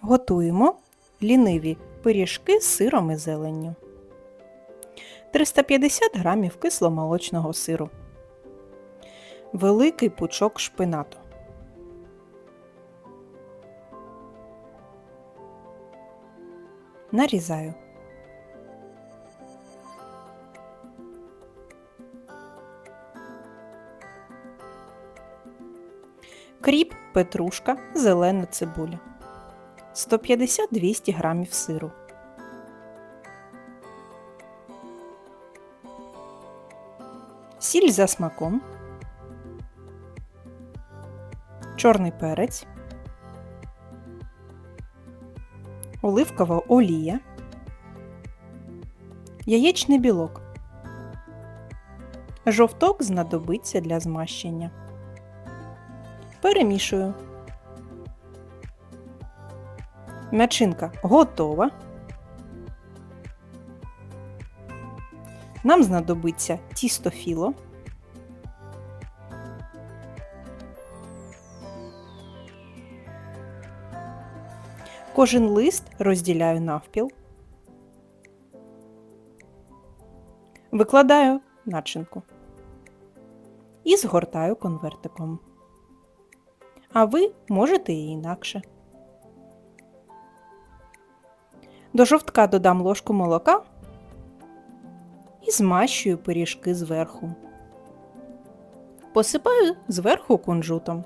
Готуємо ліниві пиріжки з сиром і зеленню. 350 грамів кисломолочного сиру. Великий пучок шпинату. Нарізаю. Кріп, петрушка, зелена цибуля. 150-200 грамів сиру. Сіль за смаком. Чорний перець. Оливкова олія. Яєчний білок. Жовток знадобиться для змащення. Перемішую. Начинка готова. Нам знадобиться тісто філо. Кожен лист розділяю навпіл. Викладаю начинку і згортаю конвертиком. А ви можете і інакше. До жовтка додам ложку молока і змащую пиріжки зверху. Посипаю зверху кунжутом.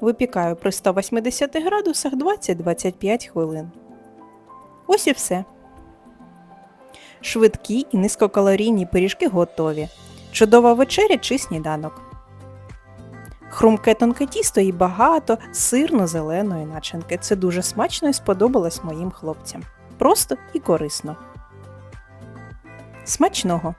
Випікаю при 180 градусах 20-25 хвилин. Ось і все. Швидкі і низькокалорійні пиріжки готові. Чудова вечеря чи сніданок. Хрумке тонке тісто і багато сирно-зеленої начинки. Це дуже смачно і сподобалось моїм хлопцям. Просто і корисно. Смачного!